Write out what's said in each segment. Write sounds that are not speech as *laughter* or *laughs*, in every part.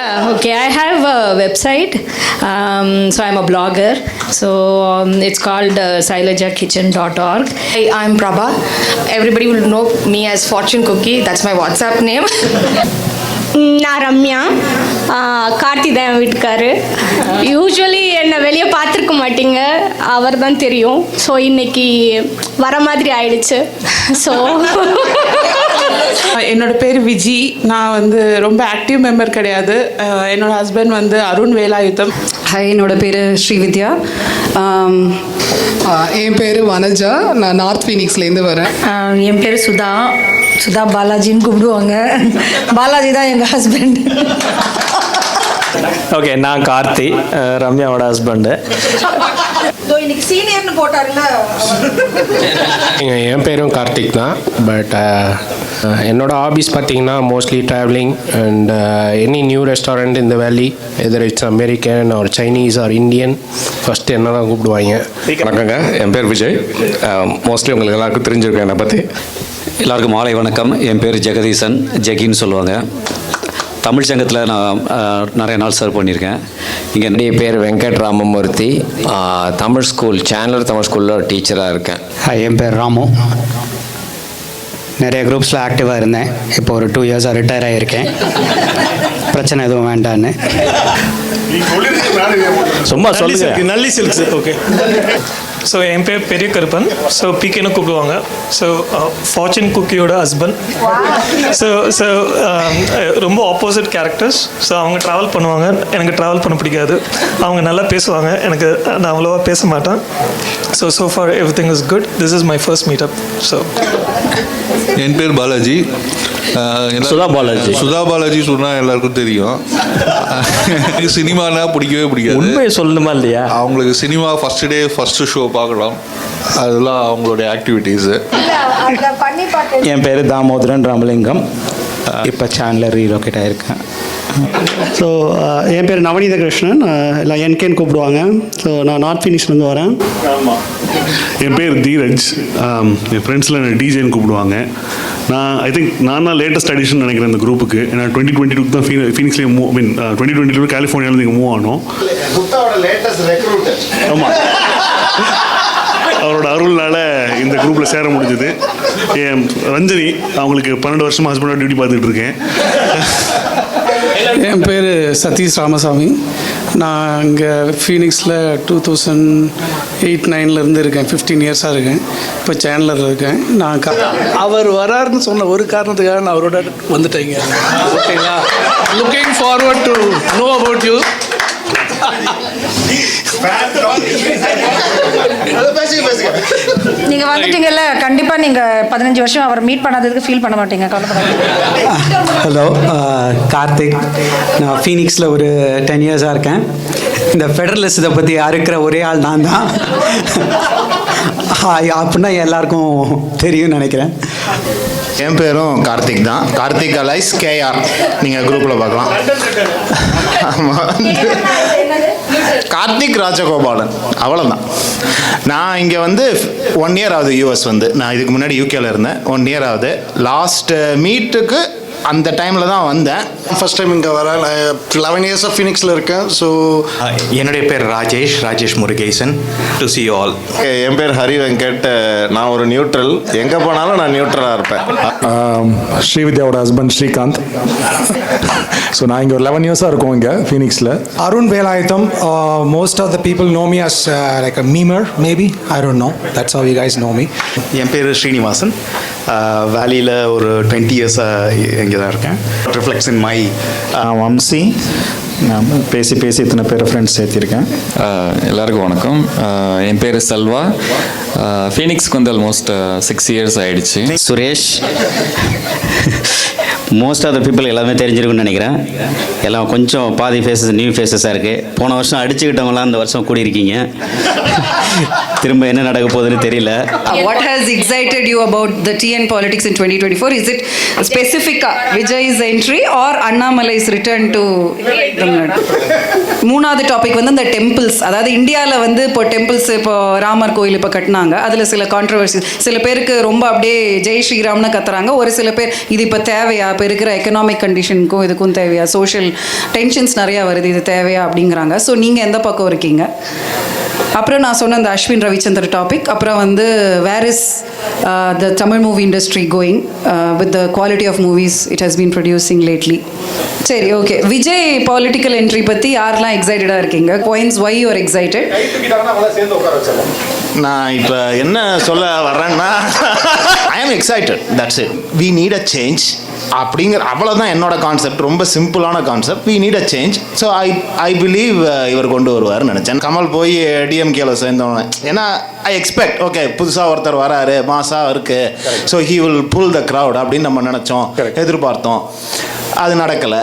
Uh, okay, I have a website. Um, so I'm a blogger. So um, it's called uh, silajakitchen.org. Hi, I'm Prabha. Everybody will know me as Fortune Cookie. That's my WhatsApp name. ம், நான் ரம்யா கார்த்தி தான் என் வீட்டுக்காரு usually என்னை வெளியே பார்த்துருக்க மாட்டீங்க அவர் தான் தெரியும் ஸோ இன்னைக்கு வர மாதிரி ஆயிடுச்சு ஸோ என்னோட பேர் விஜி. நான் வந்து ரொம்ப ஆக்டிவ் மெம்பர் கிடையாது. என்னோட ஹஸ்பண்ட் வந்து அருண் வேலாயுத்தம். ஹாய் என்னோட பேர் ஸ்ரீவித்யா. என் பேர் வனஜா. நான் நார்த் ஃபீனிக்ஸ்லேருந்து வரேன். என் பேர் சுதா. சுதா பாலாஜின்னு கூப்பிடுவாங்க. பாலாஜி தான் எங்கள் ஹஸ்பண்ட் ஓகே நான் கார்த்தி. ரம்யாவோட ஹஸ்பண்டு இன்னைக்கு சீனியர்னு போட்டாருல என் பேரும் கார்த்திக் தான். பட் என்னோட ஹாபிஸ் பார்த்தீங்கன்னா mostly travelling and any new restaurant இந்த valley either it's American or Chinese or Indian first என்ன தான் கூப்பிடுவாங்க. வணக்கங்க என் பேர் விஜய். மோஸ்ட்லி உங்களுக்கு எல்லாருக்கும் தெரிஞ்சிருக்கேன் என்னை பற்றி எல்லாருக்கும் மாலை வணக்கம். என் பேர் ஜெகதீசன் ஜெகின்னு சொல்லுவாங்க. தமிழ் சங்கத்தில் நான் நிறைய நாள் சர்வ் பண்ணியிருக்கேன். இங்கே என்னுடைய பேர் வெங்கட் ராமமூர்த்தி தமிழ் ஸ்கூல் சேனலர் தமிழ் ஸ்கூலில் டீச்சராக இருக்கேன். ஹாய் என் பேர் ராமு. நிறைய குரூப்ஸில் ஆக்டிவாக இருந்தேன். இப்போ ஒரு டூ இயர்ஸாக ரிட்டையர் ஆகியிருக்கேன் பிரச்சனை எதுவும் வேண்டான்னு. சும்மா சொல்லுங்க. நல்லி சில்க்ஸ் ஓகே ஸோ என் பேர் பெரிய கருப்பன் ஸோ பிகேன்னு கூப்பிடுவாங்க. ஸோ ஃபார்ச்சூன் குக்கியோட ஹஸ்பண்ட் ஸோ ஸோ ரொம்ப ஆப்போசிட் கேரக்டர்ஸ் ஸோ அவங்க ட்ராவல் பண்ணுவாங்க. எனக்கு ட்ராவல் பண்ண பிடிக்காது. அவங்க நல்லா பேசுவாங்க. எனக்கு நான் அவ்வளோவா பேச மாட்டேன். So so far everything is good this is my first meetup so என் பேர் பாலாஜி. சுதா பாலாஜி. சுதா பாலாஜி சொன்னால் எல்லாருக்கும் தெரியும். எனக்கு சினிமானா பிடிக்கவே பிடிக்காது. உண்மையை சொல்லணுமா இல்லையா? அவங்களுக்கு cinema first day first show பார்க்கலாம். அதெல்லாம் அவங்களுடைய ஆக்டிவிட்டீஸு என் பேர் தாமோதரன் ராமலிங்கம். இப்போ சேனலில் ரீலோகேட் ஆகியிருக்கேன் ஸோ என் பேர் நவநீத கிருஷ்ணன். இல்லை என்கேன்னு கூப்பிடுவாங்க. ஸோ நான் நார்த் ஃபீனிக்ஸ்லேருந்து வரேன். என் பேர் தீரஜ். என் ஃப்ரெண்ட்ஸில் என்ன டிஜேன்னு கூப்பிடுவாங்க. நான் ஐ திங்க் நான் தான் லேட்டஸ்ட் அடிஷன் நினைக்கிறேன் இந்த குரூப்புக்கு ஏன்னா டுவெண்ட்டி டுவெண்ட்டி டூ தான் ஃபீ ஃபீனிக்ஸ்லேயே move mean twenty twenty two கலிஃபோர்னியாவில் இங்கே மூவ் ஆனோம். ஆமாம் அவரோட அருள்னால இந்த குரூப்பில் சேர முடிஞ்சது. என் ரஞ்சனி அவங்களுக்கு பன்னெண்டு வருஷமாக ஹஸ்பண்டாக டியூட்டி பார்த்துட்டு இருக்கேன். என் பேர் சதீஷ் ராமசாமி. நான் இங்கே ஃபீனிக்ஸில் டூ தௌசண்ட் எயிட் நைன்லேருந்து இருக்கேன். ஃபிஃப்டீன் இயர்ஸாக இருக்கேன். இப்போ சேனலில் இருக்கேன். நான் க அவர் வராருன்னு சொன்ன ஒரு காரணத்துக்காக நான் அவரோட வந்துட்டேங்க. ஓகேங்களா? Looking forward to know about you நீங்க வந்துட்டீங்கல்ல கண்டிப்பா நீங்க பதினஞ்சு வருஷம் அவர் மீட் பண்ணாததுக்கு ஃபீல் பண்ண மாட்டீங்க கவலைப்படாதீங்க. ஹலோ கார்த்திக். நான் ஃபீனிக்ஸில் ஒரு டென் இயர்ஸாக இருக்கேன். இந்த ஃபெடரலிசத்தை பற்றி அறுக்கிற ஒரே ஆள் நான் தான். அப்படின்னா எல்லாருக்கும் தெரியும்னு நினைக்கிறேன். என் பேரும் கார்த்திக் தான். கார்த்திக் அலைஸ் கேஆர் நீங்கள் குரூப்பில் பார்க்கலாம். ஆமாம் கார்த்திக் ராஜகோபாலன். அவ்வளோதான் நான் இங்கே வந்து ஒன் இயர் ஆகுது யூஎஸ் வந்து. நான் இதுக்கு முன்னாடி யூகேல இருந்தேன். ஒன் இயர் ஆகுது. லாஸ்ட் மீட்டுக்கு அந்த டைமில் தான் வந்தேன். ஃபர்ஸ்ட் டைம் இங்கே நான் லெவன் இயர்ஸாக ஃபீனிக்ஸில் இருக்கேன். ஸோ என்னுடைய பேர் Rajesh Rajesh Murugesan. To see all என் பேர் ஹரி வெங்கட் நான் ஒரு நியூட்ரல் எங்கே போனாலும் நான் நியூட்ரலாக இருப்பேன். ஸ்ரீவித்யாவோட ஹஸ்பண்ட் ஸ்ரீகாந்த். ஸோ நான் இங்கே ஒரு லெவன் இயர்ஸாக இருக்கோம் இங்கே ஃபீனிக்ஸில் Arun Velayutham most of the people know me as like a memer maybe I don't know that's how you guys know me என் பேர் ஸ்ரீனிவாசன். வேலியில் ஒரு டுவெண்ட்டி இயர்ஸாக இங்கே தான் இருக்கேன். ரிஃப்ளெக்ஸ் இன் மை வம்சி நான் பேசி பேசி இத்தனை பேர் ஃப்ரெண்ட்ஸ் சேர்த்திருக்கேன். எல்லாருக்கும் வணக்கம். என் பேர் செல்வா. ஃபீனிக்ஸ்க்கு வந்து ஆல்மோஸ்ட் சிக்ஸ் இயர்ஸ் ஆயிடுச்சு. Suresh most of the people எல்லாமே தெரிஞ்சிருக்குன்னு நினைக்கிறேன். எல்லாம் கொஞ்சம் பாதி ஃபேஸஸ் நியூ ஃபேஸஸாக இருக்குது போன வருஷம் அடிச்சுக்கிட்டவங்களாம் இந்த வருஷம் கூடியிருக்கீங்க. திரும்ப என்ன நடக்க போகுதுன்னு தெரியல. What has excited you about the TN politics in 2024? Is it specific uh, Vijay's entry or Annamalai's return to the மூணாவது டாபிக் வந்து இந்த டெம்பிள்ஸ் அதாவது இந்தியாவில் வந்து இப்போ டெம்பிள்ஸ் இப்போ ராமர் கோயில் இப்போ கட்டினாங்க. அதில் சில கான்ட்ரவர்சி சில பேருக்கு ரொம்ப அப்படியே ஜெய் ஸ்ரீராம்னு கத்துறாங்க. ஒரு சில பேர் இது இப்போ தேவையா? இப்போ இருக்கிற எக்கனாமிக் கண்டிஷனுக்கும் இதுக்கும் தேவையா? சோஷியல் டென்ஷன்ஸ் நிறையா வருது. இது தேவையா? அப்படிங்கிறாங்க. ஸோ நீங்கள் எந்த பக்கம் இருக்கீங்க? அப்புறம் நான் சொன்ன அந்த அஸ்வின் ரவிச்சந்தர் டாபிக் அப்புறம் வந்து where is the Tamil movie industry going with the quality of movies it has been producing lately சரி ஓகே விஜய் பாலிட்டிக்கல் என்ட்ரி பற்றி யாரெல்லாம் எக்ஸைட்டடாக இருக்கீங்க? பாயிண்ட்ஸ் ஒய் யூஆர் எக்ஸைட்டட் நான் இப்போ என்ன சொல்ல வர்றேன்னா I am excited that's it we need a change அப்படிங்கிற அவ்வளோதான் என்னோட கான்செப்ட் ரொம்ப சிம்பிளான concept we need a change so I I believe இவர் கொண்டு வருவார்னு நினச்சேன். கமல் போய் டிஎம்கேல சேர்ந்தோன்னே ஏன்னா ஐ எக்ஸ்பெக்ட் ஓகே புதுசாக ஒருத்தர் வராரு மாசா இருக்கு. So he will pull the crowd அப்படின்னு நம்ம நினச்சோம் எதிர்பார்த்தோம். அது நடக்கலை.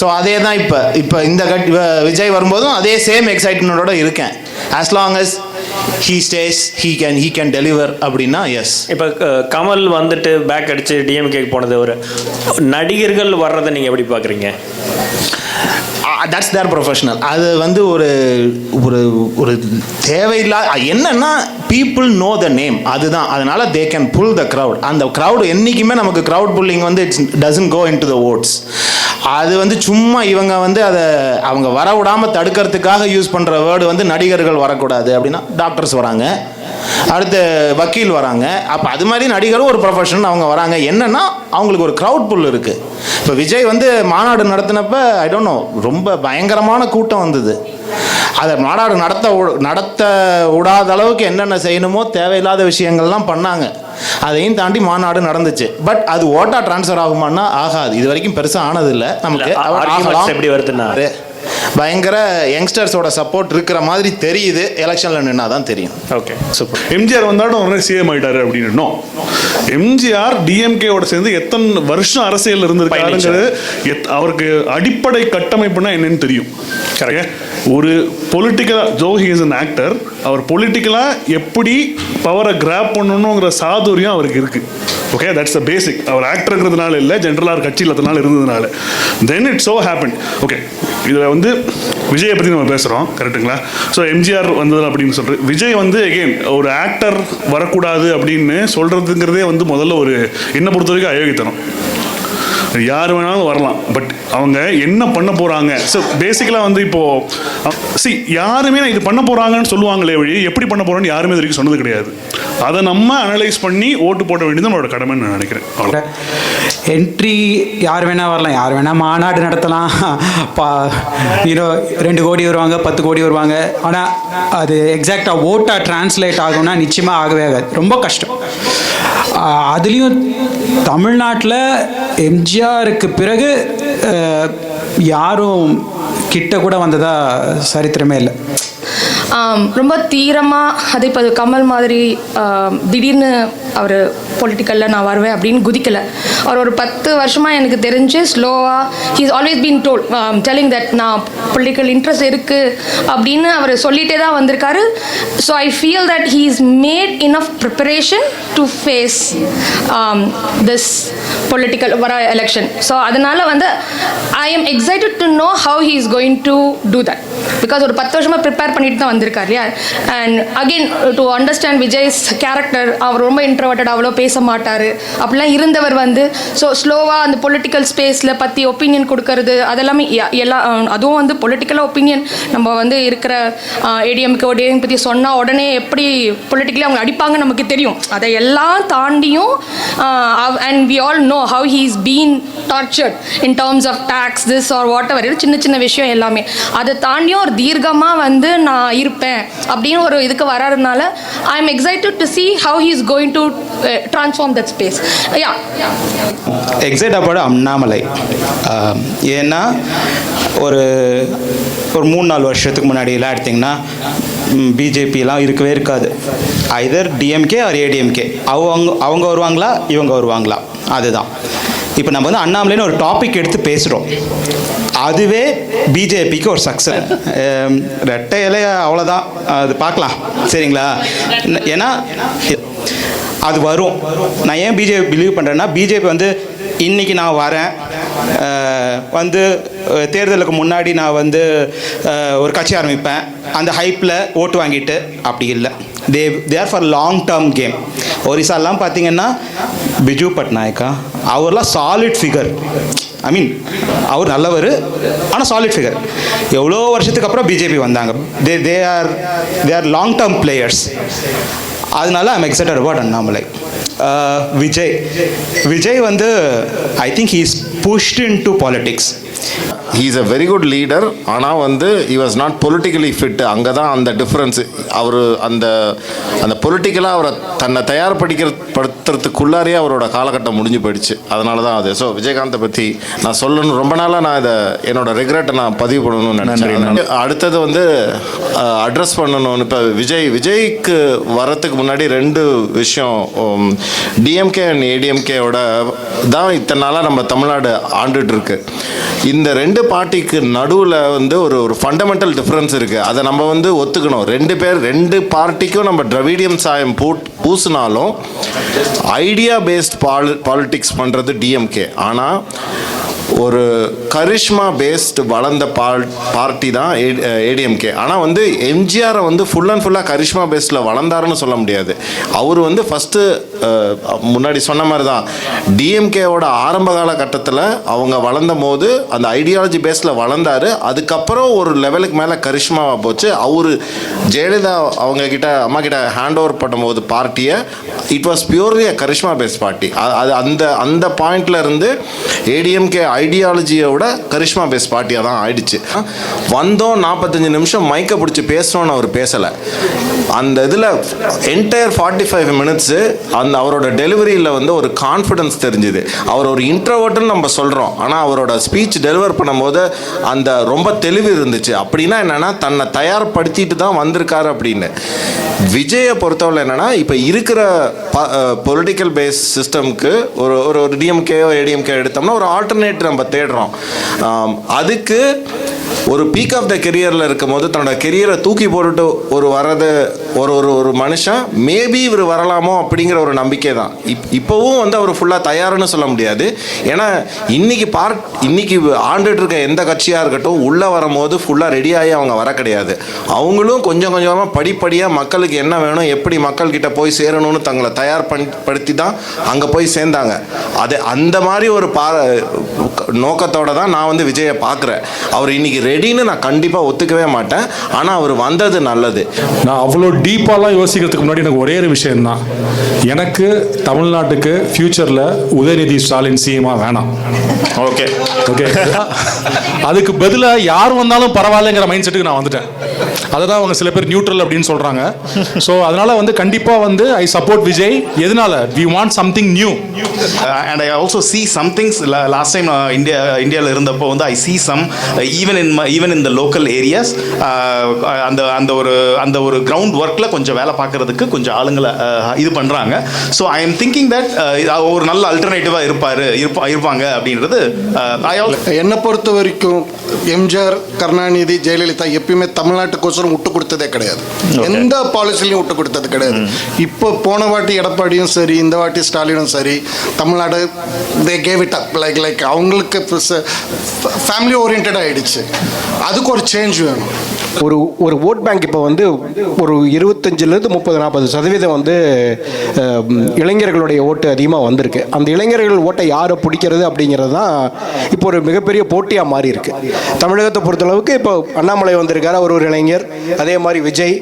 ஸோ அதே தான் இப்போ இப்போ இந்த கட் விஜய் வரும்போதும் அதே சேம் எக்ஸைட்மெண்ட்டோட இருக்கேன். As long as he stays he can he can deliver அப்படின்னா எஸ் இப்போ கமல் வந்துட்டு பேக் அடிச்சு டிஎம்கேக்கு போனது ஒரு நடிகர்கள் வர்றதை நீங்கள் எப்படி பார்க்குறீங்க தட்ஸ் தேர் ப்ரொஃபஷனல் அது வந்து ஒரு ஒரு ஒரு தேவையில்லா என்னன்னா பீப்புள் நோ த நேம் அதுதான். அதனால they can pull the crowd அந்த க்ரௌட் என்றைக்குமே நமக்கு க்ரௌட் புல்லிங் வந்து it's doesn't go into the votes அது வந்து சும்மா இவங்க வந்து அதை அவங்க வர விடாமல் தடுக்கிறதுக்காக யூஸ் பண்ணுற வேர்டு வந்து நடிகர்கள் வரக்கூடாது அப்படின்னா டாக்டர்ஸ் வராங்க. அடுத்து வக்கீல் வராங்க. அப்போ அது மாதிரி நடிகரும் ஒரு ப்ரொஃபஷன் அவங்க வராங்க. என்னன்னா அவங்களுக்கு ஒரு க்ரௌட் புல் இருக்குது இப்போ விஜய் வந்து மாநாடு நடத்தினப்ப ஐ டோன்ட் நோ ரொம்ப பயங்கரமான கூட்டம் வந்தது. அதை மாநாடு நடத்த நடத்த விடாத அளவுக்கு என்னென்ன செய்யணுமோ தேவையில்லாத விஷயங்கள்லாம் பண்ணாங்க. அதையும் தாண்டி மாநாடு நடந்துச்சு. பட் அது ஓட்டா ட்ரான்ஸ்ஃபர் ஆகுமான்னா ஆகாது. இது வரைக்கும் பெருசாக ஆனதில்லை. நமக்கு. எப்படி வருதுன்னா? பயங்கர யங்ஸ்டர்ஸோட சப்போர்ட் இருக்கிற மாதிரி தெரியுது. எலெக்ஷன்ல நின்னா தான் தெரியும். ஓகே சூப்பர் எம்ஜிஆர் வந்தாலும் உடனே சிஎம் ஆயிட்டாரு அப்படின்னு. எம்ஜிஆர் டிஎம்கேவோட சேர்ந்து எத்தனை வருஷம் அரசியல் இருந்திருக்காருங்கிறது எத்- அவருக்கு அடிப்படை கட்டமைப்புனா என்னன்னு தெரியும். கரெக்ட் ஒரு பொலிட்டிக்கலாக so he is an actor அவர் பொலிட்டிக்கலாக எப்படி பவரை கிராப் பண்ணணுங்கிற சாதுரியம் அவருக்கு இருக்குது ஓகே தட்ஸ் த பேசிக் அவர் ஆக்டருங்கிறதுனால இல்லை ஜென்ரலாக கட்சியில் அதனால இருந்ததுனால. Then it so happen okay இதில் வந்து விஜயை பற்றி நம்ம பேசுகிறோம் கரெக்ட்டுங்களா ஸோ எம்ஜிஆர் வந்தது அப்படின்னு சொல்கிறது விஜய் வந்து எகெயின் ஒரு ஆக்டர் வரக்கூடாது அப்படின்னு சொல்கிறதுங்கிறதே வந்து முதல்ல ஒரு என்னை பொறுத்த வரைக்கும் அயோக்கித்தனம் யார் வேணாலும் வரலாம். பட் அவங்க என்ன பண்ண போகிறாங்க ஸோ பேசிக்கலாக வந்து இப்போது சி யாருமே நான் இது பண்ண போகிறாங்கன்னு சொல்லுவாங்களே வழி எப்படி பண்ண போகிறோன்னு யாருமே இது வரைக்கும் சொன்னது கிடையாது. அதை நம்ம அனலைஸ் பண்ணி ஓட்டு போட வேண்டியது நம்மளோட கடமைன்னு நான் நினைக்கிறேன். அவ்வளோ என்ட்ரி யார் வேணால் வரலாம். யார் வேணால் மாநாடு நடத்தலாம். பா ஹீரோ ரெண்டு கோடி வருவாங்க பத்து கோடி வருவாங்க. ஆனால் அது எக்ஸாக்டாக ஓட்டாக டிரான்ஸ்லேட் ஆகும்னா நிச்சயமாக ஆகவே ஆகாது. ரொம்ப கஷ்டம். அதுலேயும் தமிழ்நாட்டில் எம்ஜிஆருக்கு பிறகு யாரும் கிட்ட கூட வந்ததா சரித்திரமே இல்லை. ரொம்ப தீரமாக அதே இப்போ கமல் மாதிரி திடீர்னு அவர் பொலிட்டிக்கலில் நான் வருவேன் அப்படின்னு குதிக்கலை. அவர் ஒரு பத்து வருஷமாக எனக்கு தெரிஞ்சு ஸ்லோவாக he's always been told telling that நான் பொலிட்டிக்கல் இன்ட்ரெஸ்ட் இருக்குது அப்படின்னு அவர் சொல்லிகிட்டே தான் வந்திருக்காரு. So I feel that he is made enough preparation to face this political வர எலெக்ஷன் ஸோ அதனால் வந்து I am excited to know how he is going to do that because ஒரு பத்து வருஷமாக ப்ரிப்பேர் பண்ணிட்டு தான் வந்திருக்கார் இல்லையா? And again to understand Vijay's character அவர் ரொம்ப இன்ட்ரவர்ட்டட் அவ்வளோ பேச பேச மாட்டார் அப்படிலாம் இருந்தவர் வந்து ஸோ ஸ்லோவாக அந்த பொலிட்டிக்கல் ஸ்பேஸில் பற்றி ஒப்பீனியன் கொடுக்கறது அதெல்லாமே எ- எல்லா அதுவும் வந்து பொலிட்டிக்கலாக ஒப்பீனியன் நம்ம வந்து இருக்கிற ஏடிஎம்கே ஓடிஎம் பற்றி சொன்னால் உடனே எப்படி பொலிட்டிக்கலி அவங்க அடிப்பாங்க நமக்கு தெரியும். அதை எல்லாம் தாண்டியும் and we all know how he is been tortured in terms of tax this or whatever சின்ன சின்ன விஷயம் எல்லாமே. அதை தாண்டியும் ஒரு தீர்க்கமாக வந்து நான் இருப்பேன் அப்படின்னு ஒரு இதுக்கு வராதுனால I am excited to see how he is going to transform that space. Yeah. Excite about Annamalai. ஏன்னா ஒரு ஒரு மூணு நாலு வருஷத்துக்கு முன்னாடியெல்லாம் எடுத்திங்கன்னா பிஜேபிலாம் இருக்கவே இருக்காது. ஐதர் டிஎம்கே ஆர் ஏடிஎம்கே அவங்க அவங்க வருவாங்களா? இவங்க வருவாங்களா? அதுதான். இப்போ நம்ம வந்து அண்ணாமலைன்னு ஒரு டாபிக் எடுத்து பேசுகிறோம் அதுவே பிஜேபிக்கு ஒரு சக்ஸஸ் ரெட்டை இலைய அவ்வளோதான் அது பார்க்கலாம். சரிங்களா? ஏன்னா அது வரும். நான் ஏன் பிஜேபி பிலீவ் பண்ணுறேன்னா பிஜேபி வந்து இன்னைக்கு நான் வரேன். வந்து தேர்தலுக்கு முன்னாடி நான் வந்து ஒரு கட்சி ஆரம்பிப்பேன். அந்த ஹைப்பில் ஓட்டு வாங்கிட்டு அப்படி இல்லை. They there for long term game ஒரிசாலாம் பார்த்தீங்கன்னா பிஜு பட்நாயக்கா அவர்லாம் சாலிட் ஃபிகர் ஐ மீன் அவர் நல்லவர் ஆனால் சாலிட் ஃபிகர் எவ்வளோ வருஷத்துக்கு அப்புறம் பிஜேபி வந்தாங்க. They they are they are long term players அதனால I'm excited about Annamalai Vijay Vijay வந்து I think he's pushed into politics he's a very good leader ஆனால் வந்து he was not politically fit அங்கே தான் அந்த difference அவர் அந்த அந்த பொலிட்டிக்கலாக அவரை தன்னை தயார்படுத்திக்கிற படுத்துறதுக்குள்ளாரே அவரோட காலகட்டம் முடிஞ்சு போயிடுச்சு. அதனால தான் அது. ஸோ விஜயகாந்தை பற்றி நான் சொல்லணும். ரொம்ப நாளாக நான் இதை என்னோட ரெக்ரெட்டை நான் பதிவு பண்ணணும்னு நினச்சேன். அடுத்தது வந்து அட்ரஸ் பண்ணணும்னு இப்போ விஜய் விஜய்க்கு வரத்துக்கு முன்னாடி ரெண்டு விஷயம் டிஎம்கே அண்ட் ஏடிஎம்கேவோட தான் இத்தனை நாளாக நம்ம தமிழ்நாடு ஆண்டுட்டு இருக்கு இந்த ரெண்டு பார்ட்டிக்கு நடுவில் வந்து ஒரு ஒரு ஃபண்டமெண்டல் டிஃப்ரென்ஸ் இருக்குது அதை நம்ம வந்து ஒத்துக்கணும். ரெண்டு பேர் ரெண்டு பார்ட்டிக்கும் நம்ம திராவிடியம் சாயம் பூ பூசினாலும் ஐடியா பேஸ்ட் பால் பாலிட்டிக்ஸ் பண்ணுறது டிஎம்கே ஆனால் ஒரு கரிஷ்மா பேஸ்டு வளர்ந்த பால் பார்ட்டி தான் ஏடிஎம்கே ஆனால் வந்து எம்ஜிஆரை வந்து ஃபுல் அண்ட் ஃபுல்லாக கரிஷ்மா பேஸ்டில் வளர்ந்தாருன்னு சொல்ல முடியாது. அவர் வந்து ஃபஸ்ட்டு முன்னாடி சொன்ன மாதிரி தான் டிஎம்கேவோட ஆரம்ப காலகட்டத்தில் அவங்க வளர்ந்த போது அந்த ஐடியாலஜி பேஸில் வளர்ந்தாரு. அதுக்கப்புறம் ஒரு லெவலுக்கு மேலே கரிஷ்மாவாக போச்சு. அவர் ஜெயலலிதா அவங்க கிட்ட அம்மா கிட்ட ஹேண்ட் ஓவர் பண்ணும்போது பார்ட்டியை it was purely a charisma based party அது அந்த அந்த பாயிண்ட்ல இருந்து ஏடிஎம்கே ஐடியாலஜியை விட கரிஷ்மா பேஸ் பார்ட்டியாக தான் ஆயிடுச்சு. வந்தோம் நாற்பத்தஞ்சு நிமிஷம் மைக்கை பிடிச்சி பேசணும்னு அவர் பேசலை. அந்த இதில் என்டையர் ஃபார்ட்டி ஃபைவ் மினிட்ஸு அந்த அவரோட டெலிவரியில் வந்து ஒரு கான்ஃபிடன்ஸ் தெரிஞ்சுது. அவர் ஒரு இன்ட்ரவர்ட்டுன்னு நம்ம சொல்கிறோம் ஆனால் அவரோட ஸ்பீச் டெலிவர் பண்ணும்போது அந்த ரொம்ப தெளிவு இருந்துச்சு. அப்படின்னா என்னென்னா தன்னை தயார்படுத்திட்டு தான் வந்திருக்காரு அப்படின்னு. விஜயை பொறுத்தவரை என்னென்னா இப்போ இருக்கிற பொலிட்டிக்கல் பேஸ் சிஸ்டம்க்கு ஒரு ஒரு ஒரு டிஎம்கேயோ ஏடிஎம்கே எடுத்தோம்னா ஒரு ஆல்டர்னேட் நம்ம தேடுறோம். அதுக்கு ஒரு பீக் ஆஃப் த கெரியரில் இருக்கும் போது தன்னோட கெரியரை தூக்கி போட்டுட்டு ஒரு வரது ஒரு ஒரு ஒரு மனுஷன் மேபி இவர் வரலாமோ அப்படிங்கிற ஒரு நம்பிக்கை தான். இப் இப்போவும் வந்து அவர் ஃபுல்லாக தயாருன்னு சொல்ல முடியாது. ஏன்னா இன்னைக்கு பார்ட் இன்னைக்கு ஆண்டுட்டு இருக்க எந்த கட்சியாக இருக்கட்டும் உள்ளே வரும்போது ஃபுல்லாக ரெடியாகி அவங்க வர கிடையாது. அவங்களும் கொஞ்சம் கொஞ்சமாக படிப்படியாக மக்களுக்கு என்ன வேணும் எப்படி மக்கள்கிட்ட போய் சேரணும்னு தங்களை தயார் பண் படுத்தி தான் அங்கே போய் சேர்ந்தாங்க. அது அந்த மாதிரி ஒரு பா நோக்கத்தோட தான் நான் வந்து விஜயை பார்க்குறேன். அவர் இன்னைக்கு ரெடின்னு நான் கண்டிப்பாக ஒத்துக்கவே மாட்டேன். ஆனால் அவர் வந்தது நல்லது. நான் அவ்வளோ டீப்பாலாம் யோசிக்கிறதுக்கு முன்னாடி எனக்கு ஒரே ஒரு விஷயம்தான். எனக்கு தமிழ்நாட்டுக்கு ஃப்யூச்சரில் உதயநிதி ஸ்டாலின் சிஎம்மா வேணாம். ஓகே ஓகே *laughs* அதுக்கு பதிலாக யார் வந்தாலும் பரவாயில்லைங்கிற மைண்ட் செட்டுக்கு நான் வந்துட்டேன். அதை தான் அவங்க சில பேர் நியூட்ரல் அப்படின்னு சொல்கிறாங்க ஸோ அதனால வந்து கண்டிப்பாக வந்து ஐ சப்போர்ட் விஜய். எதனால? We want something new and I also see somethings last time India இந்தியாவில் இருந்தப்போ வந்து I see some even in even in the local areas அந்த அந்த ஒரு அந்த ஒரு கிரவுண்ட் ஒர்க்கில் கொஞ்சம் வேலை பார்க்கறதுக்கு கொஞ்சம் ஆளுங்களை uh, இது பண்ணுறாங்க so I am thinking that ஒரு நல்ல அல்டர்னேட்டிவாக இருப்பார் இருப்பா இருப்பாங்க அப்படின்றது ஐ ஆல் என்னை பொறுத்த வரைக்கும் எம்ஜிஆர் கருணாநிதி ஜெயலலிதா எப்பயுமே தமிழ்நாட்டுக்கோசரம் விட்டு கொடுத்ததே கிடையாது. எந்த பாலிசிலையும் விட்டு கொடுத்தது கிடையாது. இப்போ போன வாட்டி எடப்பாடியும் சரி இந்த வாட்டி ஸ்டாலினும் சரி Tamil Nadu they gave it up like like அவங்களுக்கு ஃபேமிலி ஓரியன்டாக ஆயிடுச்சு. அதுக்கு ஒரு சேஞ்ச் வேணும். ஒரு ஒரு ஓட் பேங்க் இப்போ வந்து ஒரு இருபத்தஞ்சிலேருந்து முப்பது நாற்பது சதவீதம் வந்து இளைஞர்களுடைய ஓட்டு அதிகமாக வந்திருக்கு. அந்த இளைஞர்கள் ஓட்டை யாரை பிடிக்கிறது அப்படிங்கிறது தான் இப்போ ஒரு மிகப்பெரிய போட்டியாக மாறி இருக்கு தமிழகத்தை பொறுத்தளவுக்கு இப்போ அண்ணாமலை வந்திருக்காரு அவர் ஒரு இளைஞர். அதே மாதிரி விஜய்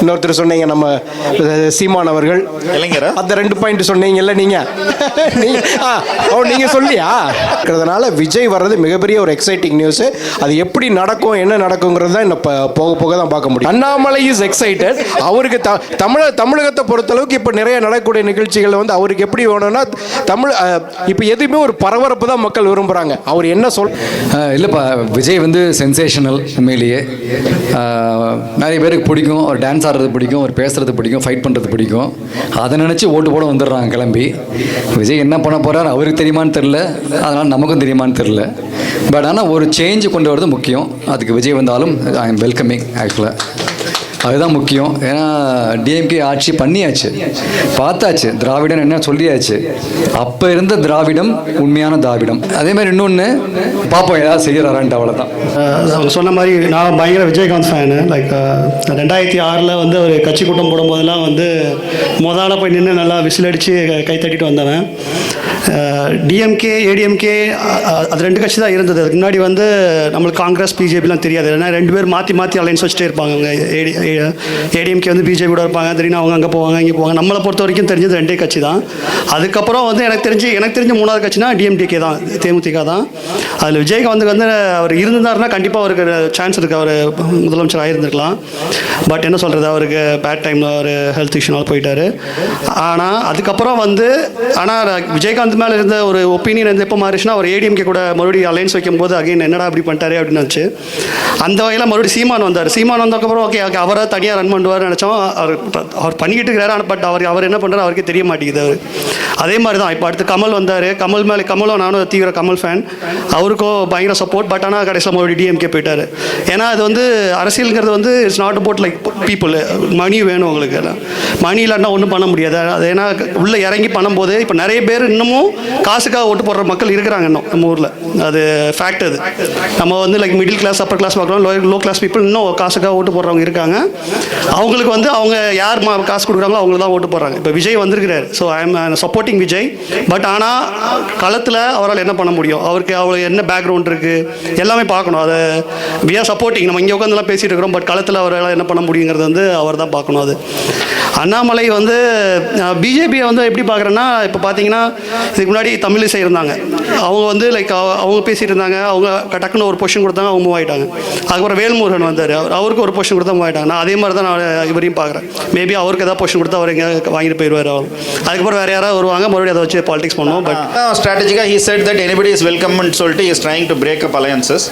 இன்னொருத்தர் சொன்னீங்க நம்ம சீமான் அவர்கள். இளைஞரா? அந்த ரெண்டு பாயிண்ட் சொன்னீங்கல்ல நீங்க. நீங்க ஆ, ஓ நீங்க சொல்லியா? இருக்கிறதுனால விஜய் வர்றது மிகப்பெரிய ஒரு எக்ஸைட்டிங் நியூஸ் அது எப்படி நடக்கும் என்ன நடக்குங்கிறது தான் இன்னும் போக போக தான் பார்க்க முடியும். அண்ணாமலை இஸ் எக்ஸைட்டட் அவருக்கு த தமிழ தமிழகத்தை பொறுத்தளவுக்கு இப்போ நிறைய நடக்கக்கூடிய நிகழ்ச்சிகள் வந்து அவருக்கு எப்படி வேணும்னா தமிழ் இப்போ எதுவுமே ஒரு பரபரப்பு தான் மக்கள் விரும்புகிறாங்க அவர் என்ன சொல் இல்லைப்பா விஜய் வந்து சென்சேஷனல் உண்மையிலேயே நிறைய பேருக்கு பிடிக்கும். அவர் டான்ஸ் ஆடுறது பிடிக்கும் அவர் பேசுறது பிடிக்கும் ஃபைட் பண்ணுறது பிடிக்கும். அதை நினச்சி ஓட்டு போட வந்துடுறாங்க கிளம்பி. விஜய் என்ன பண்ண போகிறார் அவருக்கு தெரியுமான்னு தெரில அதனால் நமக்கும் தெரியுமான்னு தெரில பட் ஆனால் ஒரு சேஞ்சு கொண்டு வரது முக்கியம். அதுக்கு விஜய் வந்தாலும் ஐ எம் வெல்கமிங் ஆக்சுவலாக அதுதான் முக்கியம். ஏன்னா டிஎம்கே ஆட்சி பண்ணியாச்சு. பார்த்தாச்சு. திராவிடம் என்ன சொல்லியாச்சு? அப்போ இருந்த திராவிடம் உண்மையான திராவிடம் அதே மாதிரி இன்னொன்று பார்ப்போம் ஏதாவது செய்கிறாரான்ட்டு அவ்வளோதான் அவங்க சொன்ன மாதிரி நான் பயங்கர விஜயகாந்த் ஃபேனு லைக் ரெண்டாயிரத்தி ஆறில் வந்து ஒரு கட்சி கூட்டம் போடும்போதெல்லாம் வந்து முதல்ல போய் நின்று நல்லா விசில் அடித்து கை தட்டிட்டு வந்தவன். டிஎம்கே ஏடிஎம்கே அது ரெண்டு கட்சி தான் இருந்தது. அதுக்கு முன்னாடி வந்து நம்மளுக்கு காங்கிரஸ் பிஜேபிலாம் தெரியாது. ஏன்னா ரெண்டு பேர் மாற்றி மாற்றி அலைன்ஸ் வச்சுட்டே இருப்பாங்க அவங்க ஏடி ஏடிஎம்கே வந்து பிஜேபியோட இருப்பாங்க. திடீர்னு அவங்க அங்கே போவாங்க இங்கே போவாங்க. நம்மளை பொறுத்த வரைக்கும் தெரிஞ்சது ரெண்டே கட்சி தான் அதுக்கப்புறம் வந்து எனக்கு தெரிஞ்சு எனக்கு தெரிஞ்ச மூணாவது கட்சினா டிஎம்டிகே தான். தேமுதிக தான். அதில் விஜயகாந்த் வந்து அவர் இருந்திருந்தாருன்னா கண்டிப்பாக அவருக்கு சான்ஸ் இருக்குது அவர் முதலமைச்சர் ஆகியிருந்திருக்கலாம் பட் என்ன சொல்கிறது அவருக்கு பேட் டைமில் அவர் ஹெல்த் இஷ்யூனால் போயிட்டார். ஆனால் அதுக்கப்புறம் வந்து ஆனால் விஜயகாந்த் மேலே இருந்த ஒரு ஒப்பீனியன் வந்து எப்போ மாறிச்சுன்னா அவர் ஏடிஎம்கே கூட மறுபடியும் அலைன்ஸ் வைக்கும்போது அகைன் என்னடா அப்படி பண்ணிட்டாரு? அப்படின்னு நினச்சி அந்த வகையில் மறுபடியும் சீமான் வந்தார். சீமான் வந்ததுக்கப்புறம் ஓகே ஓகே அவரை தனியாக ரன் பண்ணுவார் நினச்சோம். அவர் அவர் பண்ணிக்கிட்டு இருக்கிறாரு. ஆனால் பட் அவர் அவர் என்ன பண்ணுறாரு அவருக்கே தெரிய மாட்டேங்குது அவர். அதே மாதிரி தான் இப்போ அடுத்து கமல் வந்தார். கமல் மேலே கமலும் நானும் தீவிர கமல் ஃபேன் அவருக்கும் பயங்கர சப்போர்ட் பட் ஆனால் கடைசியில் மறுபடியும் டிஎம்கே போயிட்டார். ஏன்னா அது வந்து அரசியலுங்கிறது வந்து it's not about like people money வேணும் உங்களுக்கு. மணி இல்லாட்டினா ஒன்றும் பண்ண முடியாது. அது ஏன்னா உள்ளே இறங்கி பண்ணும்போது இப்போ நிறைய பேர் இன்னமும் காசுக்காக ஓட்டு போடுற மக்கள் இருக்கிறாங்க இன்னும் நம்ம ஊரில். அது ஃபேக்ட் அது. நம்ம வந்து like middle class upper class பார்க்குறோம் லோ லோ கிளாஸ் பீப்புள் இன்னும் காசுக்காக ஓட்டு போடுறவங்க இருக்காங்க. அவங்களுக்கு வந்து அவங்க யார் மா- காசு கொடுக்குறாங்களோ அவங்க தான் ஓட்டு போடுறாங்க. இப்போ விஜய் வந்திருக்கிறார். So I am supporting Vijay. But ஆனால் களத்தில் அவரால் என்ன பண்ண முடியும்? அவருக்கு அவளுக்கு என்ன பேக்ரவுண்ட் இருக்குது எல்லாமே பார்க்கணும். அதை வி ஆர் சப்போர்ட்டிங் நம்ம இங்கே உட்காந்துலாம் பேசிகிட்டு இருக்கிறோம். பட் களத்தில் அவரால் என்ன பண்ண முடியுங்கிறது வந்து அவர் தான் பார்க்கணும் அது. அண்ணாமலை வந்து பிஜேபியை வந்து எப்படி பார்க்குறேன்னா இப்போ பார்த்தீங்கன்னா இதுக்கு முன்னாடி தமிழிசை இருந்தாங்க. அவங்க வந்து லைக் அவங்க பேசிட்டு இருந்தாங்க அவங்க டக்குன்னு ஒரு பொசிஷன் கொடுத்தாங்க அவங்க மூவ் ஆயிட்டாங்க. அதுக்கப்புறம் வேல்முருகன் வந்தார். அவர் அவருக்கு ஒரு பொசிஷன் கொடுத்தா மூவ் ஆயிட்டாங்க. நான் அதே மாதிரி தான் நான் இவரையும் பார்க்குறேன். மேபி அவருக்கு ஏதாவது பொசிஷன் கொடுத்தா அவர் எங்கே வாங்கிட்டு போயிடுவார் அவர். அதுக்கப்புறம் வேறு யாராவது வருவாங்க மறுபடியும் அதை வச்சு பாலிடிக்ஸ் பண்ணுவோம். But ஸ்ட்ராட்டஜிக்காக he said that anybody is வெல்கம்னு சொல்லிட்டு is trying to break up alliances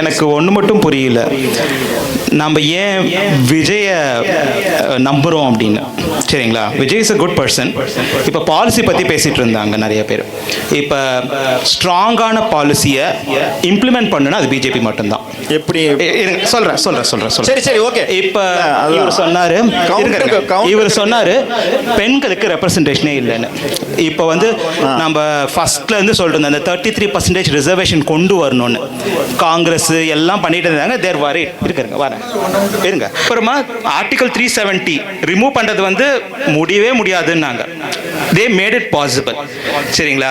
எனக்கு ஒன்று மட்டும் புரியல. நம்ம ஏன் விஜய அஹ், நம்புறோம் அப்படின்னு? சரிங்களா? Vijay is a good person இப்போ பாலிசி பற்றி பேசிட்டு இருந்தாங்க நிறைய பேர். இப்போ ஸ்ட்ராங்கான பாலிசியை இம்ப்ளிமெண்ட் பண்ணுனா அது பிஜேபி மட்டும்தான். எப்படி? சொல்கிறேன் சொல்கிறேன் சொல்கிறேன் சொல்கிறேன் சரி சரி ஓகே. இப்போ. இவர் சொன்னாரு இவர் சொன்னாரு பெண்களுக்கு ரெப்ரசன்டேஷனே இல்லைன்னு. இப்போ வந்து நம்ம ஃபர்ஸ்ட்ல இருந்து சொல்லிட்டு அந்த தேர்ட்டி த்ரீ பர்சன்டேஜ் ரிசர்வேஷன் கொண்டு வரணும்னு. காங்கிரஸ் எல்லாம் பண்ணிட்டு இருந்தாங்க தேர் வரி இருங்க வரேன். இருங்க. அப்புறமா ஆர்டிகல் த்ரீ செவன்ட்டி ரிமூவ் பண்றது வந்து முடியவே முடியாதுன்னாங்க. தே மேட் இட் பாசிபிள் சரிங்களா?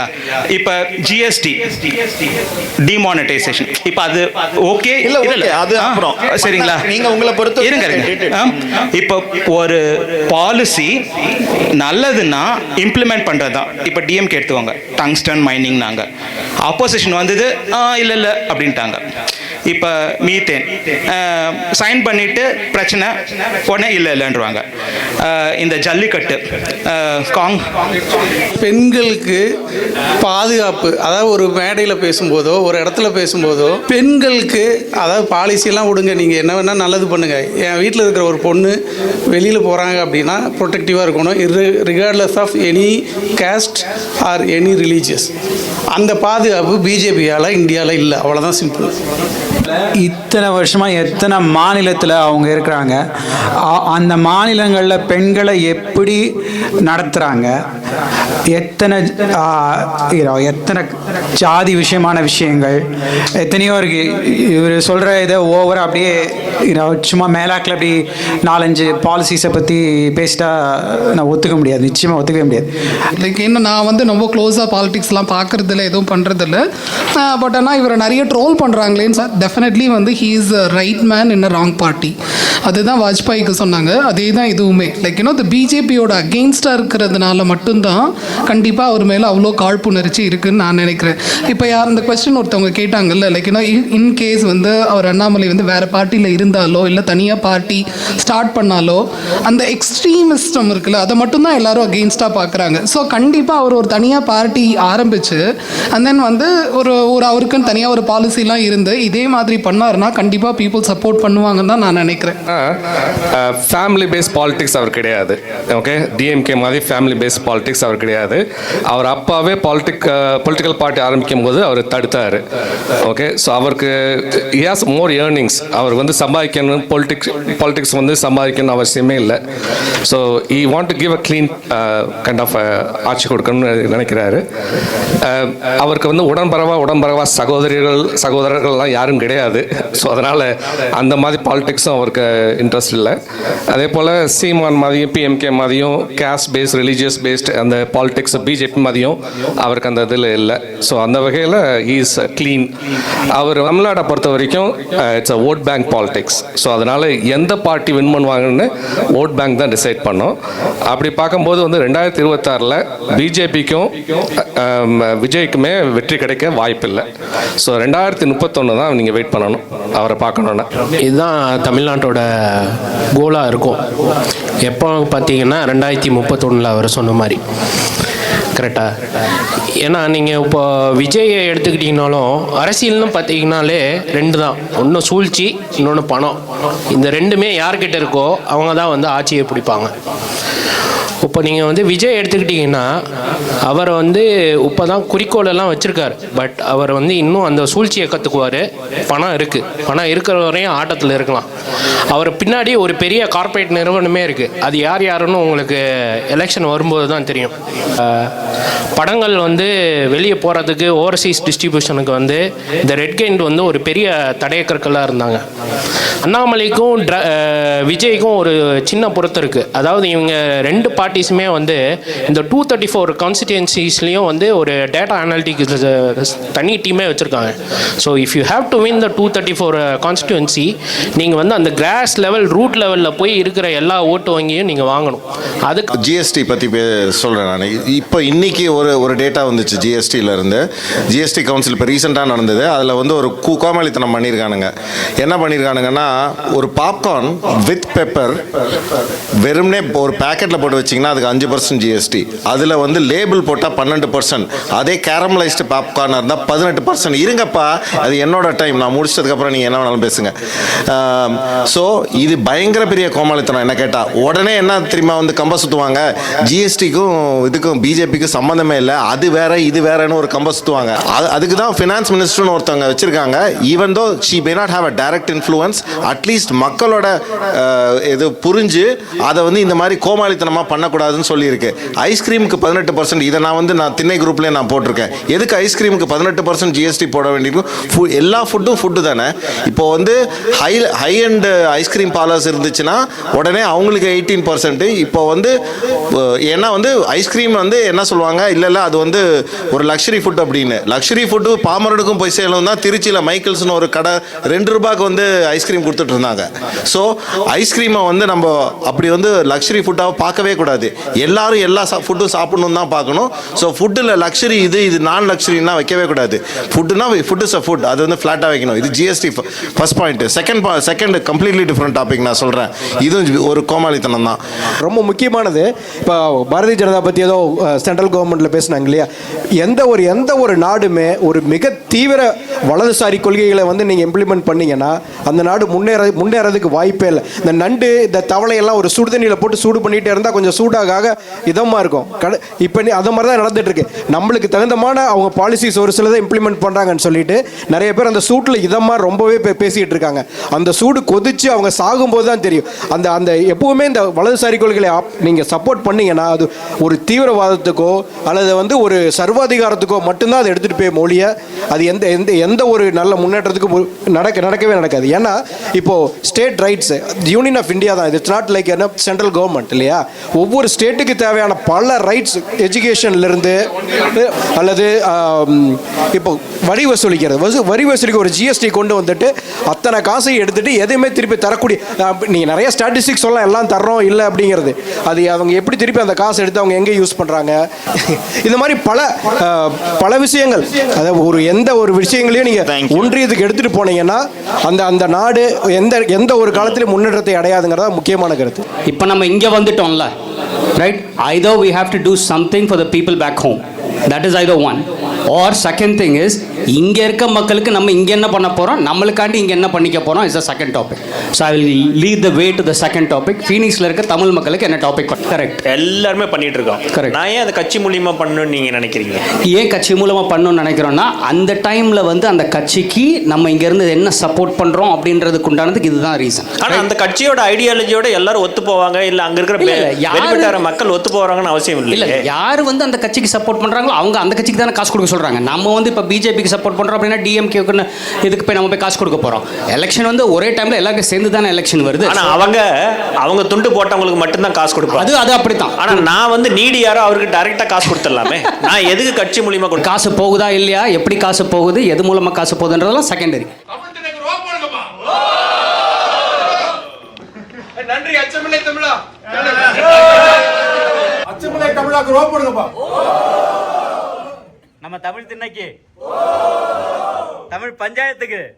இப்போ ஜிஎஸ்டி டிமானிட்டைசேஷன் இப்போ அது ஓகே இல்ல, okay, அது அப்புறம். சரிங்களா? *laughs* நீங்க உங்களை பொறுத்த இருங்க இருங்க. இப்போ ஒரு பாலிசி நல்லதுன்னா இம்ப்ளிமெண்ட் பண்ணுறது தான் இப்போ டிஎம்கே எடுத்துவாங்க டங்ஸ்டன் மைனிங் நாங்கள் ஆப்போசிஷன் வந்தது ஆ இல்லை இல்லை அப்படின்ட்டாங்க. இப்போ மீத்தேன் சைன் பண்ணிட்டு பிரச்சனை உடனே இல்லை இல்லைன்றவாங்க. இந்த ஜல்லிக்கட்டு காங். பெண்களுக்கு பாதுகாப்பு அதாவது ஒரு மேடையில் பேசும்போதோ ஒரு இடத்துல பேசும்போதோ பெண்களுக்கு அதாவது பாலிசிலாம் விடுங்க நீங்கள் என்ன வேணால் நல்லது பண்ணுங்கள் என் வீட்டில் இருக்கிற ஒரு பொண்ணு வெளியில் போகிறாங்க அப்படின்னா ப்ரொடெக்டிவாக இருக்கணும். Regardless of any caste or any religious அந்த பாதுகாப்பு பிஜேபியால் இந்தியாவில் இல்லை. அவ்வளோதான் சிம்பிள் இத்தனை வருஷமாக எத்தனை மாநிலத்தில் அவங்க இருக்கிறாங்க? அ- அந்த மாநிலங்களில் பெண்களை எப்படி நடத்துகிறாங்க எத்தனை எத்தனை ஜாதி விஷயமான விஷயங்கள் எத்தனையோ இருக்கு. இவர் சொல்கிற இதை ஓவராக அப்படியே சும்மா மேலாக்கில் அப்படி நாலஞ்சு பாலிசிஸை பற்றி பேசிட்டா நான் ஒத்துக்க முடியாது நிச்சயமாக ஒத்துக்கவே முடியாது. லைக் இன்னும் நான் வந்து ரொம்ப க்ளோஸாக பாலிடிக்ஸ்லாம் பார்க்குறதில்ல எதுவும் பண்ணுறதில்ல பட் ஆனால் இவரை நிறைய ட்ரோல் பண்ணுறாங்களேன்னு சார் டெஃபினெட்லி வந்து he is right man in a wrong party அதுதான் வாஜ்பாய்க்கு சொன்னாங்க அதே தான் இதுவுமே லைக் யூனோ இந்த பிஜேபியோட அகெயின்ஸ்டாக இருக்கிறதுனால மட்டும்தான் கண்டிப்பாக அவர் மேலே அவ்வளோ காழ்ப்புணர்ச்சி இருக்குன்னு நான் நினைக்கிறேன். இப்போ யார் இந்த கொஸ்டின் ஒருத்தவங்க கேட்டாங்கல்ல லைக் ஏன்னா இன் கேஸ் வந்து அவர் அண்ணாமலை வந்து வேறு பார்ட்டியில் இருந்தாலோ இல்லை தனியாக பார்ட்டி ஸ்டார்ட் பண்ணாலோ அந்த எக்ஸ்ட்ரீமிஸ்டம் இருக்குல்ல அதை மட்டும்தான் எல்லாரும் அகெயின்ஸ்டாக பார்க்குறாங்க ஸோ கண்டிப்பாக அவர் ஒரு தனியாக பார்ட்டி ஆரம்பித்து அண்ட் தென் வந்து ஒரு ஒரு அவருக்குன்னு தனியாக ஒரு பாலிசிலாம் இருந்து இதே மாதிரி பண்ணாருன்னா கண்டிப்பாக பீப்புள் சப்போர்ட் பண்ணுவாங்கன்னு தான் நான் நினைக்கிறேன். ஃபேமிலி பேஸ் பாலிடிக்ஸ் அவர் கிடையாது. ஓகே டிஎம்கே மாதிரி ஃபேமிலி பேஸ் பாலிடிக்ஸ் அவர் கிடையாது. அவர் அப்பாவே பாலிட்டிக் பொலிட்டிக்கல் பார்ட்டி ஆரம்பிக்கும் போது அவர் தடுத்தார். ஓகே ஸோ அவருக்கு ஹாஸ் மோர் ஏர்னிங்ஸ் அவர் வந்து சம்பாதிக்கணும் பொலிட்டிக்ஸ் பாலிட்டிக்ஸ் வந்து சம்பாதிக்கணும் அவசியமே இல்லை. So he want to give a clean kind of ஆட்சி கொடுக்கணும்னு நினைக்கிறாரு. Uh, அவருக்கு வந்து உடன்பரவா உடன்பரவா சகோதரிகள் சகோதரர்கள்லாம் யாரும் கிடையாது. ஸோ அதனால் அந்த மாதிரி பாலிடிக்ஸும் அவருக்கு இன்ட்ரெஸ்ட் இல்லை. அதே போல் சீமான் மாதிரியும் பிஎம்கே மாதிரியும் கேஸ்ட் பேஸ்ட் ரிலீஜியஸ் பேஸ்ட் அந்த பாலிடிக்ஸ் பிஜேபி மதியம். அவருக்கு அந்த இதில் இல்லை. ஸோ அந்த வகையில் இஸ் க்ளீன் அவர் தமிழ்நாடை பொறுத்த வரைக்கும் it's a vote bank politics so அதனால் எந்த பார்ட்டி வின் பண்ணுவாங்கன்னு ஓட் பேங்க் தான் டிசைட் பண்ணோம். அப்படி பார்க்கும்போது வந்து ரெண்டாயிரத்தி இருபத்தாறில் பிஜேபிக்கும் um, விஜய்க்குமே வெற்றி கிடைக்க வாய்ப்பில்லை ஸோ ரெண்டாயிரத்தி முப்பத்தொன்று தான் நீங்கள் வெயிட் பண்ணணும். அவரை பார்க்கணுன்னா இதுதான் தமிழ்நாட்டோட கோலாக இருக்கும். எப்போ பார்த்தீங்கன்னா ரெண்டாயிரத்தி முப்பத்தொன்னில் அவர் சொன்ன மாதிரி. கரெக்டாக ஏன்னா நீங்கள் இப்போ விஜயை எடுத்துக்கிட்டிங்கனாலும் அரசியல்னு பார்த்தீங்கனாலே ரெண்டு தான். ஒன்று சூழ்ச்சி இன்னொன்று பணம். இந்த ரெண்டுமே யார்கிட்ட இருக்கோ அவங்க தான் வந்து ஆட்சியை பிடிப்பாங்க. இப்போ நீங்கள் வந்து விஜய் எடுத்துக்கிட்டிங்கன்னா அவர் வந்து இப்போ தான் குறிக்கோளெல்லாம் வச்சுருக்கார். வச்சுருக்காரு பட் அவர் வந்து இன்னும் அந்த சூழ்ச்சியை கற்றுக்குவார் பணம் இருக்குது பணம் இருக்கிற வரையும் ஆட்டத்தில் இருக்கலாம். அவர் பின்னாடி ஒரு பெரிய கார்ப்பரேட் நிறுவனமே இருக்குது அது யார் யாருன்னு உங்களுக்கு எலெக்ஷன் வரும்போது தான் தெரியும். படங்கள் வந்து வெளியே போகிறதுக்கு ஓவர்சீஸ் டிஸ்ட்ரிபியூஷனுக்கு வந்து இந்த ரெட் கைண்ட் வந்து ஒரு பெரிய தடையக்கற்களாக இருந்தாங்க. அண்ணாமலைக்கும் ட்ர விஜய்க்கும் ஒரு சின்ன பொருத்தம் இருக்குது அதாவது இவங்க ரெண்டு பார்ட்டிஸுமே வந்து இந்த டூ தேர்ட்டி ஃபோர் கான்ஸ்டிடியன்சிஸ்லேயும் வந்து ஒரு டேட்டா அனாலிட்டிக் தனி டீமே வச்சுருக்காங்க. So if you have to win the two thirty four constituency நீங்கள் வந்து அந்த கிராஸ் லெவல் ரூட் லெவலில் போய் இருக்கிற எல்லா ஓட்டு வங்கியும் நீங்கள் வாங்கணும். அதுக்கு ஜிஎஸ்டி பற்றி பே சொல்கிறேன் நான். இப்போ இன்னைக்கு ஒரு ஒரு டேட்டா வந்துச்சு ஜிஎஸ்டியிலேருந்து ஜிஎஸ்டி கவுன்சில் இப்போ ரீசெண்டாக நடந்தது. அதில் வந்து ஒரு கூ கோமாளித்தனம் பண்ணியிருக்கானுங்க என்ன பண்ணியிருக்கானுங்கன்னா ஒரு பாப்கார்ன் வித் பெப்பர் வெறும்னே ஒரு பேக்கெட்டில் போட்டு வச்சிங்கன்னா அதுக்கு அஞ்சு பர்சன்ட் ஜிஎஸ்டி அதில் வந்து லேபிள் போட்டால் பன்னெண்டு பர்சன்ட் அதே கேரமலைஸ்டு பாப்கார்னாக இருந்தால் பதினெட்டு பர்சன்ட் இருங்கப்பா அது என்னோட டைம் நான் முடிச்சதுக்கப்புறம் நீங்கள் என்ன வேணாலும் பேசுங்க. ஸோ இது பயங்கர பெரிய கோமாளித்தனம். என்ன கேட்டால் உடனே என்ன தெரியுமா வந்து கம்ப சுற்றுவாங்க ஜிஎஸ்டிக்கும் இதுக்கும் பிஜேபிக்கும் சம்மந்தமே இல்லை. அது வேற இது வேறன்னு ஒரு கம்ப சுற்றுவாங்க அது அதுக்கு தான் ஃபினான்ஸ் மினிஸ்டர்னு ஒருத்தவங்க வச்சிருக்காங்க. Even though she may not have a direct influence at least மக்களோட இது புரிஞ்சு அதை வந்து இந்த மாதிரி கோமாளித்தனமாக பண்ணக்கூடாதுன்னு சொல்லியிருக்கு. ஐஸ்கிரீமுக்கு பதினெட்டு பர்சன்ட் இதை நான் வந்து நான் திண்ணை குரூப்லேயே நான் போட்டிருக்கேன். எதுக்கு ஐஸ்கிரீமுக்கு பதினெட்டு பர்சன்ட் ஜிஎஸ்டி போட வேண்டியிருக்கும் ஃபு- எல்லா ஃபுட்டும் ஃபுட்டு தானே. இப்போ வந்து high high and ice cream parlours இருந்துச்சுன்னா உடனே அவங்களுக்கு எயிட்டீன் பர்சன்ட் இப்போ வந்து ஏன்னா வந்து ஐஸ்கிரீம் வந்து என்ன சொல்லுவாங்க இல்லை இல்லை அது வந்து ஒரு லக்ஸரி ஃபுட் அப்படின்னு. லக்ஸரி ஃபுட்டு பாமரனுக்கும் போய் சேலம் தான் திருச்சியில் மைக்கேல்ஸ்னு ஒரு கடை ரெண்டு ரூபாய்க்கு வந்து ஐஸ்கிரீம் கொடுத்துட்டு இருந்தாங்க. ஸோ ஐஸ்கிரீமை வந்து நம்ம அப்படி வந்து லக்ஸரி ஃபுட்டாக பார்க்கவே கூடாது. எல்லாரும் எல்லா ஃபுட்டும் சாப்பிடணும் தான் பார்க்கணும். ஸோ ஃபுட்டில் லக்ஸரி இது இது நான் லக்ஸரினா வைக்கவே கூடாது. ஃபுட்டுனா ஃபுட் இஸ் அ ஃபுட் அது வந்து ஃப்ளாட்டாக வைக்கணும். இது GST first point second second completely different topic நான் சொல்கிறேன் இதுவும் ஒரு கோமாளித்தனம் தான். ரொம்ப முக்கியமானது. இப்போ பாரதிய ஜனதா பற்றி ஏதோ சென்ட்ரல் கவர்மெண்ட்டில் பேசினாங்க இல்லையா எந்த ஒரு எந்த ஒரு நாடுமே ஒரு மிக தீவிர வலதுசாரி கொள்கைகளை வந்து நீங்கள் இம்ப்ளிமெண்ட் பண்ணீங்கன்னா அந்த நாடு முன்னேற முன்னேறதுக்கு வாய்ப்பே இல்லை. இந்த நண்டு இந்த தவளையெல்லாம் ஒரு சுடுதண்ணியில் போட்டு சூடு பண்ணிகிட்டே இருந்தால் கொஞ்சம் சூடாக இதமாக இருக்கும். கட இப்போ நீ அது மாதிரி தான் நடந்துட்டு இருக்கு நம்மளுக்கு தகுந்தமான அவங்க பாலிசிஸ் ஒரு சிலதை இம்ப்ளிமெண்ட் பண்ணுறாங்கன்னு சொல்லிட்டு நிறைய பேர் அந்த சூட்டில் இதமாக ரொம்பவே பேசிகிட்டு இருக்காங்க அந்த சூடு கொதிச்சு அவங்க சாகும்போது தான் தெரியும். அந்த அந்த எப்பவுமே இந்த வலதுசாரி கொள்கைகளை நீங்கள் சப்போர்ட் பண்ணீங்கன்னா அது ஒரு தீவிரவாதத்துக்கோ அல்லது வந்து ஒரு சர்வாதிகாரத்துக்கோ மட்டும்தான் அதை எடுத்துகிட்டு போய் மொழிய அது எந்த எந்த எந்த ஒரு நல்ல முன்னேற்றத்துக்கும் நடக்க நடக்கவே நடக்காது. ஏன்னா இப்போது state rights union of India தான். இட்ஸ் நாட் லைக் என்ன சென்ட்ரல் கவர்மெண்ட் இல்லையா? ஒவ்வொரு ஸ்டேட்டுக்கு தேவையான பல ரைட்ஸ் எஜுகேஷன்லேருந்து அல்லது இப்போ வரி வசூலிக்கிறது. வரி வசூலிக்க ஒரு ஜிஎஸ்டி கொண்டு வந்துட்டு அத்தனை காசையும் எடுத்துகிட்டு எதையுமே திருப்பி தரக்கூடிய நீங்கள் நிறைய ஸ்டாட்டிஸ்டிக்ஸ் சொல்லலாம் எல்லாம் தர்றோம் இல்லை அப்படிங்கிறது. அது அவங்க எப்படி திருப்பி அந்த காசை எடுத்து அவங்க எங்கே யூஸ் பண்ணுறாங்க *laughs* இது மாதிரி பல பல விஷயங்கள் அதாவது ஒரு எந்த ஒரு விஷயங்களையும் நீங்கள் ஒன்றியத்துக்கு எடுத்துகிட்டு போனீங்கன்னா அந்த அந்த நாடு எந்த எந்த ஒரு காலத்திலும் முன்னேற்றத்தை அடையாதுங்கிறதா முக்கியமான கருத்து இப்போ நம்ம இங்கே வந்துட்டோம்ல right? Either we have to do something for the people back home. That is either one. Or second thing is, இங்கே இருக்க மக்களுக்கு நம்ம இங்கே என்ன பண்ண போகிறோம் நம்மளுக்காண்டி இங்கே என்ன பண்ணிக்க போகிறோம் is the second topic so I will lead the way to the second topic ஃபீனிக்ஸில் இருக்க தமிழ் மக்களுக்கு என்ன டாபிக் கரெக்ட் எல்லாருமே பண்ணிட்டு இருக்கோம். Correct. நான் ஏன் அதை கட்சி மூலியமா பண்ணணும்னு நீங்க நினைக்கிறீங்க? ஏன் கட்சி மூலமாக பண்ணணும்னு நினைக்கிறோன்னா அந்த டைமில் வந்து அந்த கட்சிக்கு நம்ம இங்கேருந்து என்ன சப்போர்ட் பண்ணுறோம் அப்படின்றதுக்கு உண்டானதுக்கு இதுதான் ரீசன் ஆனா அந்த கட்சியோட ஐடியாலஜியோட எல்லாரும் ஒத்து போவாங்க? இல்ல அங்க இருக்கிற மக்கள் ஒத்து போறாங்கன்னு அவசியம் இல்ல யார் வந்து அந்த கட்சிக்கு சப்போர்ட் பண்றாங்களோ அவங்க அந்த கட்சிக்கு தானே காசு கொடுக்க சொல்றாங்க. நம்ம வந்து இப்போ பிஜேபிக்கு சப்போர்ட் பண்றோம் அப்படின்னா டிஎம்கேக்குன்னு இதுக்கு போய் நம்ம போய் காசு கொடுக்க போறோம். எலெக்ஷன் வந்து ஒரே டைம்ல எல்லாருக்கும் சேர்ந்து தானே எலெக்ஷன் வருது. ஆனா அவங்க அவங்க துண்டு போட்டவங்களுக்கு மட்டும்தான் காசு கொடுப்பாங்க. அது அது அப்படித்தான். ஆனா நான் வந்து நீடி யாரோ அவருக்கு டைரக்டா காசு கொடுத்துடலாமே. நான் எதுக்கு கட்சி மூலியமா கொடு காசு போகுதா இல்லையா? எப்படி காசு போகுது? எது மூலமா காசு போகுதுன்றதெல்லாம் செகண்டரி நன்றி அச்சமில்லை தமிழா. அச்சமில்லை தமிழாக்கு ரோப் போடுங்கப்பா. நம்ம தமிழ் திண்ணைக்கு. தமிழ் பஞ்சாயத்துக்கு.